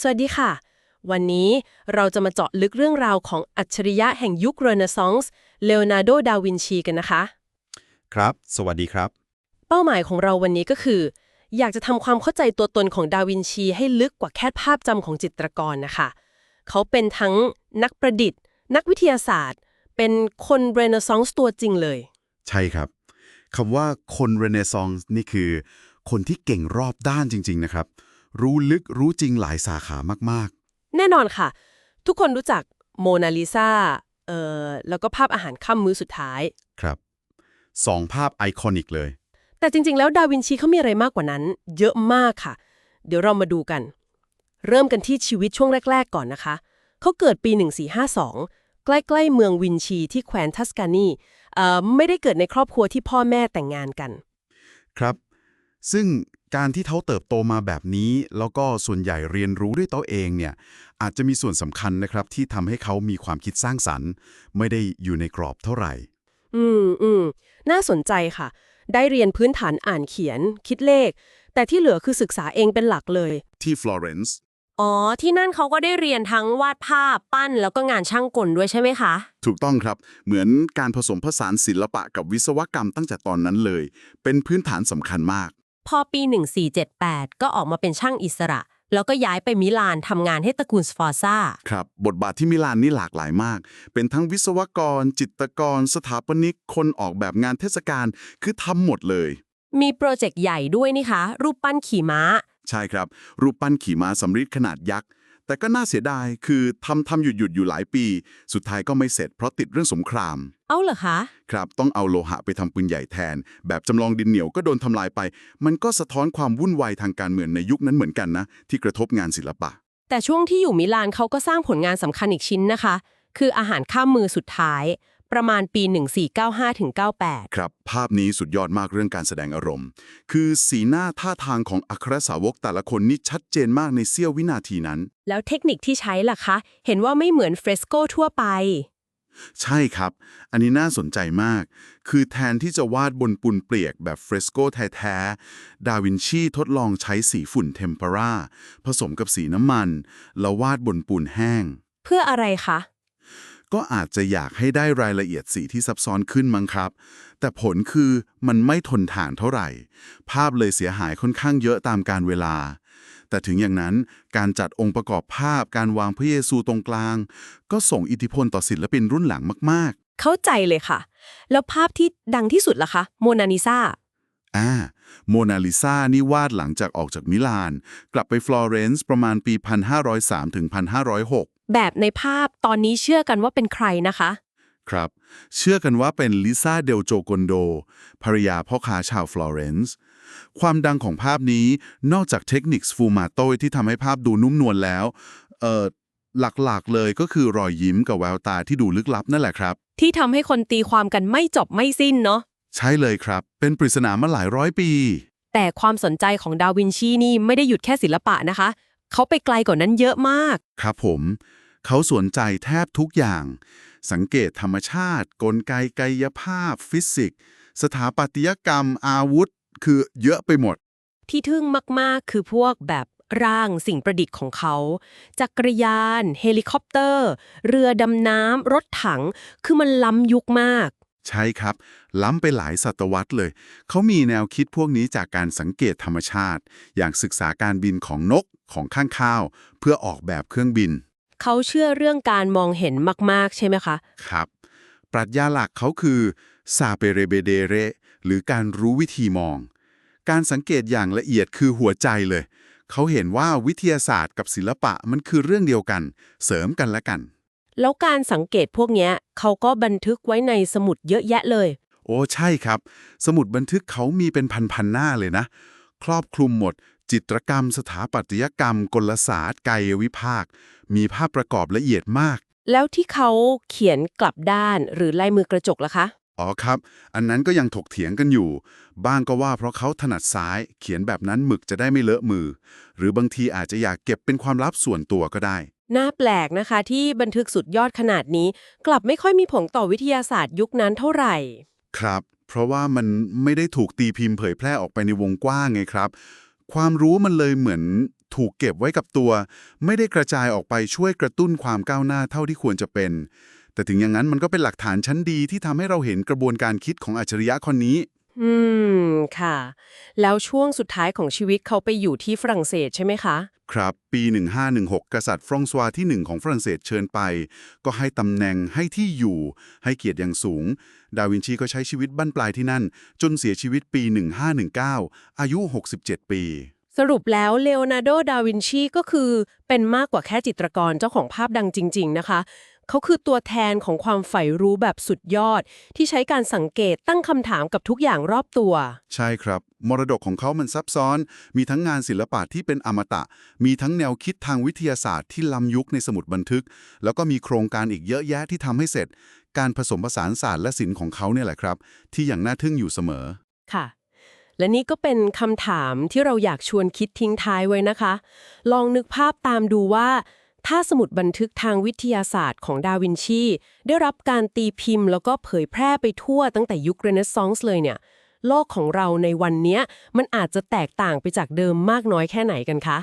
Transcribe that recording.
สวัสดีค่ะ วันนี้เราจะมาเจาะลึกเรื่องราวของอัจฉริยะแห่งยุคเรเนซองส์เลโอนาร์โด ดาวินชีกันนะคะ ครับ สวัสดีครับ เป้าหมายของเราวันนี้ก็คือ อยากจะทำความเข้าใจตัวตนของดาวินชีให้ลึกกว่าแค่ภาพจำของจิตรกรนะคะ เขาเป็นทั้งนักประดิษฐ์ นักวิทยาศาสตร์ เป็นคนเรเนซองส์ตัวจริงเลย ใช่ครับคำว่าคนเรเนซองส์นี่คือ คนที่เก่งรอบด้านจริง ๆ นะครับ รู้ลึกรู้จริงหลายสาขามากแน่นอนค่ะ ทุกคนรู้จักโมนาลิซาเอ่อแล้วก็ภาพอาหารค่ำมื้อสุดท้ายๆครับสองภาพไอคอนิกเลย แต่จริง ๆ แล้วดาวินชีเขามีอะไรมากกว่านั้น เยอะมากค่ะ เดี๋ยวเรามาดูกัน เริ่มกันที่ชีวิตช่วงแรก ๆ ก่อนนะคะ เขาเกิดปี 1452 ใกล้ ๆ เมืองวินชีที่แคว้นทัสกานีเอ่อไม่ได้เกิดในครอบครัวที่พ่อแม่แต่งงานกัน ครับ ซึ่ง การที่เขาเติบโตมาแบบนี้ แล้วก็ส่วนใหญ่เรียนรู้ด้วยตัวเองเนี่ยอาจจะมีส่วนสำคัญนะครับที่ทำให้เขามีความคิดสร้างสรรค์ ไม่ได้อยู่ในกรอบเท่าไหร่ อืมอืมน่าสนใจค่ะ ได้เรียนพื้นฐานอ่านเขียน คิดเลข แต่ที่เหลือคือศึกษาเองเป็นหลักเลย ที่ฟลอเรนซ์อ๋อ ที่นั่นเขาก็ได้เรียนทั้งวาดภาพปั้นแล้วก็งานช่างกลด้วยใช่ไหมคะ ถูกต้องครับ เหมือนการผสมผสานศิลปะกับวิศวกรรมตั้งแต่ตอนนั้นเลย เป็นพื้นฐานสำคัญมาก พอปี 1478 ก็ออกมาเป็นช่างอิสระ แล้วก็ย้ายไปมิลานทำงานให้ตระกูลสฟอร์ซ่า ครับ บทบาทที่มิลานนี่หลากหลายมาก เป็นทั้งวิศวกร จิตรกร สถาปนิก คนออกแบบงานเทศกาล คือทำหมดเลย มีโปรเจกต์ใหญ่ด้วยนี่คะ รูปปั้นขี่ม้า ใช่ครับ รูปปั้นขี่ม้าสำริดขนาดยักษ์ แต่ก็น่าเสียดายคือทำทำหยุดหยุดๆอยู่หลายปี สุดท้ายก็ไม่เสร็จเพราะติดเรื่องสงคราม เอ้าเหรอคะครับต้องเอาโลหะไปทำปืนใหญ่แทน แบบจำลองดินเหนียวก็โดนทำลายไป มันก็สะท้อนความวุ่นวายทางการเมืองในยุคนั้นเหมือนกันนะ ที่กระทบงานศิลปะ แต่ช่วงที่อยู่มิลานเขาก็สร้างผลงานสำคัญอีกชิ้นนะคะ คืออาหารข้ามมือสุดท้าย ประมาณปี 1495-98 ครับ ภาพนี้สุดยอดมากเรื่องการแสดงอารมณ์ คือสีหน้าท่าทางของอัครสาวกแต่ละคนนี่ชัดเจนมากในเสี้ยววินาทีนั้น แล้วเทคนิคที่ใช้ล่ะคะ เห็นว่าไม่เหมือนเฟรสโกทั่วไป ใช่ครับ อันนี้น่าสนใจมาก คือแทนที่จะวาดบนปูนเปียกแบบเฟรสโกแท้ๆ ดาวินชีทดลองใช้สีฝุ่นเทมเปอราผสมกับสีน้ำมัน แล้ววาดบนปูนแห้ง เพื่ออะไรคะ ก็อาจจะอยากให้ได้รายละเอียดสีที่ซับซ้อนขึ้นมั้งครับ แต่ผลคือมันไม่ทนทานเท่าไหร่ ภาพเลยเสียหายค่อนข้างเยอะตามการเวลา แต่ถึงอย่างนั้นการจัดองค์ประกอบภาพการวางพระเยซูตรงกลาง ก็ส่งอิทธิพลต่อศิลปินรุ่นหลังมากเข้าใจเลยค่ะ แล้วภาพที่ดังที่สุดล่ะคะโมนานิซาๆอ่าโมนาลิซานี่วาดหลังจากออกจากมิลาน กลับไปฟลอเรนซ์ประมาณปี 1503ถึง1506 แบบในภาพตอนนี้เชื่อกันว่าเป็นใครนะคะ ครับ เชื่อกันว่าเป็นลิซาเดลโจโกนโดภรรยาพ่อค้าชาวฟลอเรนซ์ความดังของภาพนี้นอกจากเทคนิคสฟูมาโตที่ทำให้ภาพดูนุ่มนวลแล้วเอ่อหลักๆเลยก็คือรอยยิ้มกับแววตาที่ดูลึกลับนั่นแหละครับ ที่ทำให้คนตีความกันไม่จบไม่สิ้นเนาะใช่เลยครับ เป็นปริศนามาหลายร้อยปี แต่ความสนใจของดาวินชีนี่ไม่ได้หยุดแค่ศิลปะนะคะ เขาไปไกลกว่านั้นเยอะมาก ครับผมเขาสนใจแทบทุกอย่าง สังเกตธรรมชาติ กลไกกายภาพ ฟิสิกส์ สถาปัตยกรรม อาวุธ คือเยอะไปหมด ที่ทึ่งมากๆ คือพวกแบบร่างสิ่งประดิษฐ์ของเขา จักรยาน เฮลิคอปเตอร์ เรือดำน้ำ รถถัง คือมันล้ำยุคมาก ใช่ครับ ล้ำไปหลายศตวรรษเลย เขามีแนวคิดพวกนี้จากการสังเกตธรรมชาติ อย่างศึกษาการบินของนก ของข้างข้าว เพื่อออกแบบเครื่องบิน เขาเชื่อเรื่องการมองเห็นมาก ๆ ใช่ไหมคะ ครับ ปรัชญาหลักเขาคือซาเปเรเบเดเรหรือการรู้วิธีมอง การสังเกตอย่างละเอียดคือหัวใจเลย เขาเห็นว่าวิทยาศาสตร์กับศิลปะมันคือเรื่องเดียวกัน เสริมกันและกัน แล้วการสังเกตพวกเนี้ยเขาก็บันทึกไว้ในสมุดเยอะแยะเลย โอ้ใช่ครับ สมุดบันทึกเขามีเป็นพันๆหน้าเลยนะ ครอบคลุมหมด จิตรกรรม สถาปัตยกรรม กลศาสตร์กายวิภาค มีภาพประกอบละเอียดมาก แล้วที่เขาเขียนกลับด้านหรือลายมือกระจกล่ะคะ อ๋อครับ อันนั้นก็ยังถกเถียงกันอยู่ บ้างก็ว่าเพราะเขาถนัดซ้าย เขียนแบบนั้นหมึกจะได้ไม่เลอะมือ หรือบางทีอาจจะอยากเก็บเป็นความลับส่วนตัวก็ได้ น่าแปลกนะคะ ที่บันทึกสุดยอดขนาดนี้ กลับไม่ค่อยมีผลต่อวิทยาศาสตร์ยุคนั้นเท่าไหร่ ครับ เพราะว่ามันไม่ได้ถูกตีพิมพ์เผยแพร่ออกไปในวงกว้างไงครับ ความรู้มันเลยเหมือนถูกเก็บไว้กับตัว ไม่ได้กระจายออกไปช่วยกระตุ้นความก้าวหน้าเท่าที่ควรจะเป็น แต่ถึงอย่างนั้นมันก็เป็นหลักฐานชั้นดีที่ทำให้เราเห็นกระบวนการคิดของอัจฉริยะคนนี้ อืม ค่ะ แล้วช่วงสุดท้ายของชีวิตเขาไปอยู่ที่ฝรั่งเศสใช่ไหมคะ ครับ ปี 1516 กษัตริย์ฟรองซัวที่หนึ่งของฝรั่งเศสเชิญไป ก็ให้ตำแหน่งให้ที่อยู่ ให้เกียรติอย่างสูง ดาวินชีก็ใช้ชีวิตบั้นปลายที่นั่น จนเสียชีวิตปี 1519 อายุ 67 ปี สรุปแล้วเลโอนาร์โด ดาวินชีก็คือเป็นมากกว่าแค่จิตรกรเจ้าของภาพดังจริง ๆ นะคะ เขาคือตัวแทนของความใฝ่รู้แบบสุดยอด ที่ใช้การสังเกตตั้งคำถามกับทุกอย่างรอบตัว ใช่ครับ มรดกของเขามันซับซ้อน มีทั้งงานศิลปะที่เป็นอมตะ มีทั้งแนวคิดทางวิทยาศาสตร์ที่ล้ำยุคในสมุดบันทึก แล้วก็มีโครงการอีกเยอะแยะที่ทำให้เสร็จ การผสมผสานศาสตร์และศิลป์ของเขาเนี่ยแหละครับ ที่อย่างน่าทึ่งอยู่เสมอค่ะและนี่ก็เป็นคำถามที่เราอยากชวนคิดทิ้งท้ายไว้นะคะ ลองนึกภาพตามดูว่า ถ้าสมุดบันทึกทางวิทยาศาสตร์ของดาวินชี ได้รับการตีพิมพ์ แล้วก็เผยแพร่ไปทั่วตั้งแต่ยุคเรเนซองส์เลยเนี่ย โลกของเราในวันนี้มันอาจจะแตกต่างไปจากเดิมมากน้อยแค่ไหนกันคะ